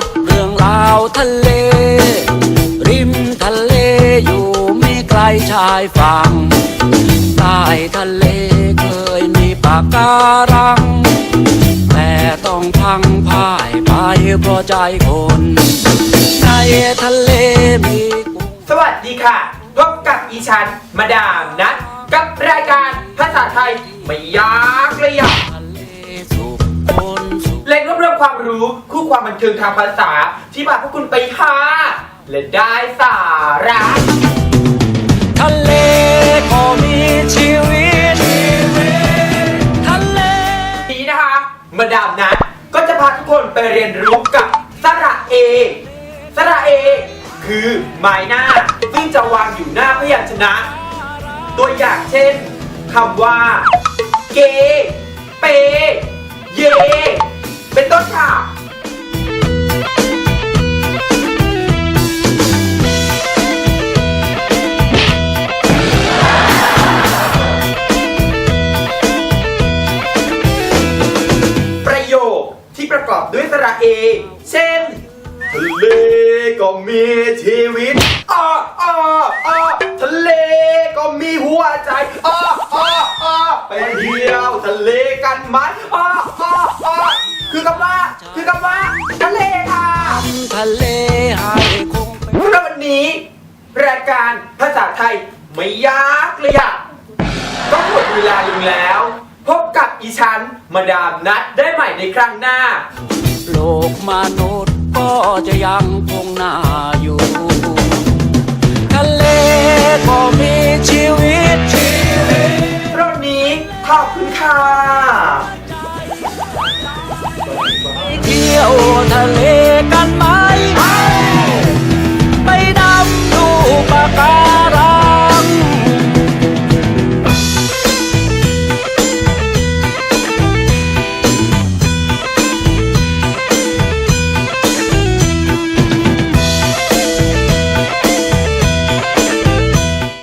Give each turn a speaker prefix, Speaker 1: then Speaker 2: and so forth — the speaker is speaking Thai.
Speaker 1: ดเรื่องราวทะเล ริมทะเลอยู่ไม่ไกลชายฝั่งใต้ทะเลเคยมีปากการัง แต่ต้องพังพ่ายไปเพราะใจคน ในทะเลมี
Speaker 2: สวัสดีค่ะพบกับอีชันมาดามนัดกับรายการภาษาไทยไม่ยาก ความรู้คู่ความบันเทิงทางภาษาที่พาพวกคุณไปหาและได้สาระ
Speaker 1: ทะเลก็มีชีวิตทะเล
Speaker 2: นี้นะคะมาดามนัดก็จะพาทุกคนไปเรียนรู้กับสระเอสระเอคือไม้หน้าซึ่งจะวางอยู่หน้าพยัญชนะ ตัวอย่างเช่นคำว่า เก เป ประกอบด้วยสระเอ เช่นทะเลก็มีชีวิตอ้ออ้ออ้อทะเลก็มีหัวใจอ้ออ้ออ้อไปเที่ยวทะเลกันไหมอ้ออ้ออ้อคือคำว่า คือคำว่า ทะเลค่ะ
Speaker 1: ทะเลให้คงเป็นส
Speaker 2: ำหรับวันนี้ รายการภาษาไทยไม่ยากเลยอะก็หมดเวลาลงแล้ว พบกับอีชัน มาดามนัดได้ใหม่ในครั้งหน้า
Speaker 1: โลกมนุษย์ก็จะยังคงหน้าอยู่ทะเลก็มีชีวิตชีวิต
Speaker 2: รอบนี้ขอบคุณค่ะ
Speaker 1: เที่ยวทะเล